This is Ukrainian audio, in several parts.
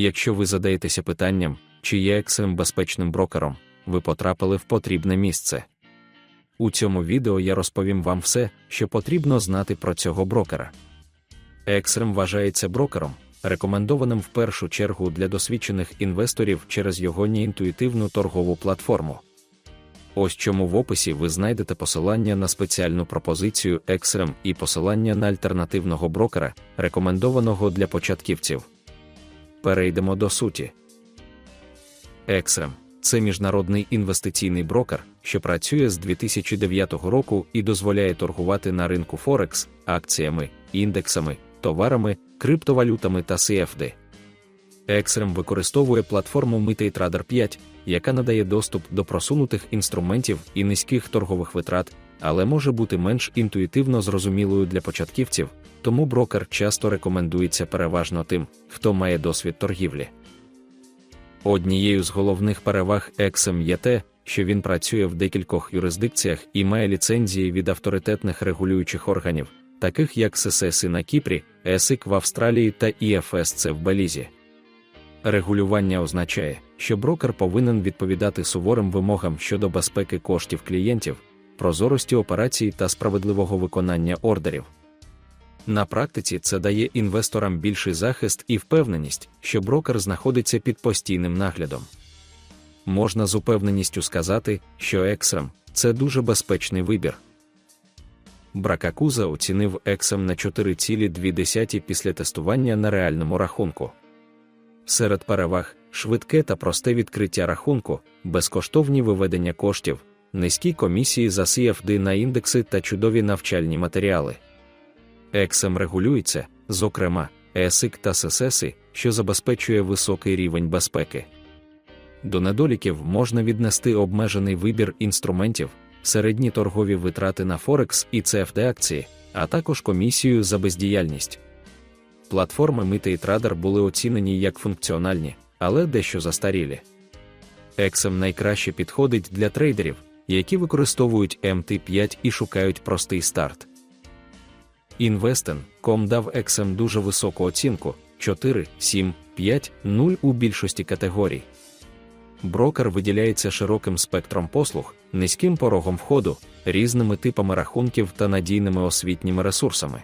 Якщо ви задаєтеся питанням, чи є XM безпечним брокером, ви потрапили в потрібне місце. У цьому відео я розповім вам все, що потрібно знати про цього брокера. XRM вважається брокером, рекомендованим в першу чергу для досвідчених інвесторів через його неінтуїтивну торгову платформу. Ось чому в описі ви знайдете посилання на спеціальну пропозицію XRM і посилання на альтернативного брокера, рекомендованого для початківців. Перейдемо до суті. XRM – це міжнародний інвестиційний брокер, що працює з 2009 року і дозволяє торгувати на ринку Форекс, акціями, індексами, товарами, криптовалютами та CFD. XRM використовує платформу MiTrader 5, яка надає доступ до просунутих інструментів і низьких торгових витрат, але може бути менш інтуїтивно зрозумілою для початківців, тому брокер часто рекомендується переважно тим, хто має досвід торгівлі. Однією з головних переваг XM є те, що він працює в декількох юрисдикціях і має ліцензії від авторитетних регулюючих органів, таких як ССС на Кіпрі, ЕСИК в Австралії та ІФСЦ в Белізі. Регулювання означає, що брокер повинен відповідати суворим вимогам щодо безпеки коштів клієнтів, прозорості операцій та справедливого виконання ордерів. На практиці це дає інвесторам більший захист і впевненість, що брокер знаходиться під постійним наглядом. Можна з упевненістю сказати, що Ексрам це дуже безпечний вибір. Бракакуза оцінив Ексам на 4,2 після тестування на реальному рахунку. Серед переваг швидке та просте відкриття рахунку, безкоштовні виведення коштів, низькі комісії за CFD на індекси та чудові навчальні матеріали. Ексем регулюється, зокрема, ESIC та SSS, що забезпечує високий рівень безпеки. До недоліків можна віднести обмежений вибір інструментів, середні торгові витрати на Форекс і CFD акції, а також комісію за бездіяльність. Платформи MiTrader були оцінені як функціональні, але дещо застарілі. Ексем найкраще підходить для трейдерів, які використовують MT5 і шукають простий старт. Investen.com дав Ексем дуже високу оцінку 4, 7, 5, 0 у більшості категорій. Брокер виділяється широким спектром послуг, низьким порогом входу, різними типами рахунків та надійними освітніми ресурсами.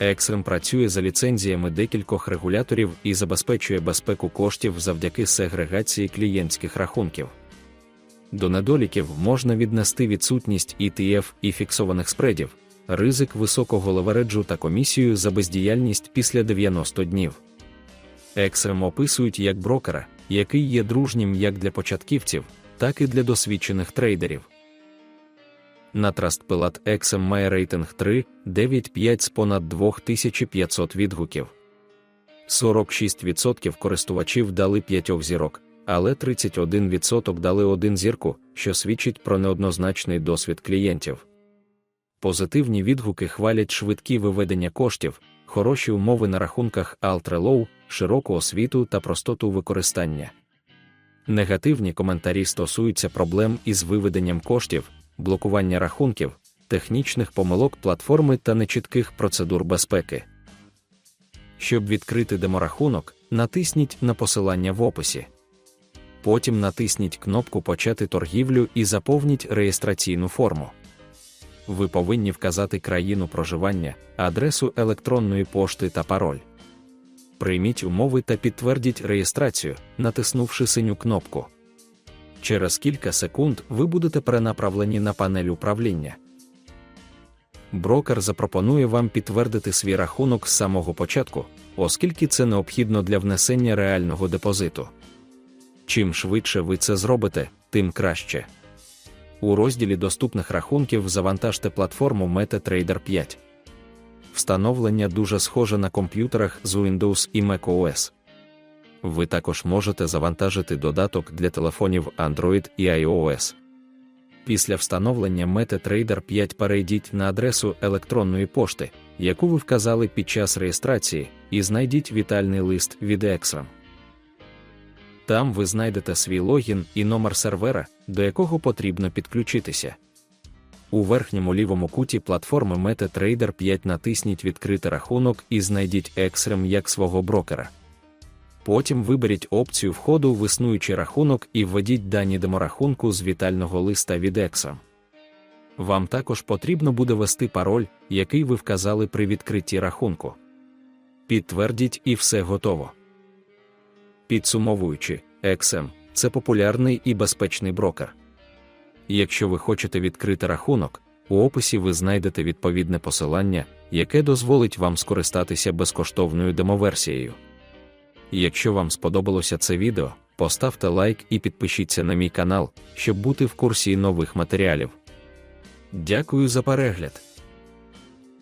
Ексрем працює за ліцензіями декількох регуляторів і забезпечує безпеку коштів завдяки сегрегації клієнтських рахунків. До недоліків можна віднести відсутність ETF і фіксованих спредів, ризик високого левереджу та комісію за бездіяльність після 90 днів. Ексрем описують як брокера, який є дружнім як для початківців, так і для досвідчених трейдерів. На TrustPilot Exem має рейтинг 3, 9,5 з понад 2500 відгуків. 46% користувачів дали 5 зірок, але 31% дали один зірку, що свідчить про неоднозначний досвід клієнтів. Позитивні відгуки хвалять швидкі виведення коштів, хороші умови на рахунках Altralow, широку освіту та простоту використання. Негативні коментарі стосуються проблем із виведенням коштів, блокування рахунків, технічних помилок платформи та нечітких процедур безпеки. Щоб відкрити деморахунок, натисніть на посилання в описі. Потім натисніть кнопку Почати торгівлю і заповніть реєстраційну форму. Ви повинні вказати країну проживання, адресу електронної пошти та пароль. Прийміть умови та підтвердіть реєстрацію, натиснувши синю кнопку. Через кілька секунд ви будете перенаправлені на панель управління. Брокер запропонує вам підтвердити свій рахунок з самого початку, оскільки це необхідно для внесення реального депозиту. Чим швидше ви це зробите, тим краще. У розділі доступних рахунків завантажте платформу MetaTrader 5. Встановлення дуже схоже на комп'ютерах з Windows і macOS. Ви також можете завантажити додаток для телефонів Android і iOS. Після встановлення MetaTrader 5 перейдіть на адресу електронної пошти, яку ви вказали під час реєстрації, і знайдіть вітальний лист від Exram. Там ви знайдете свій логін і номер сервера, до якого потрібно підключитися. У верхньому лівому куті платформи MetaTrader 5 натисніть Відкрити рахунок і знайдіть Exram як свого брокера Потім виберіть опцію входу в існуючий рахунок і введіть дані деморахунку з вітального листа від Exxon. Вам також потрібно буде ввести пароль, який ви вказали при відкритті рахунку. Підтвердіть і все готово. Підсумовуючи, XM – це популярний і безпечний брокер. Якщо ви хочете відкрити рахунок, у описі ви знайдете відповідне посилання, яке дозволить вам скористатися безкоштовною демоверсією. Якщо вам сподобалося це відео, поставте лайк і підпишіться на мій канал, щоб бути в курсі нових матеріалів. Дякую за перегляд!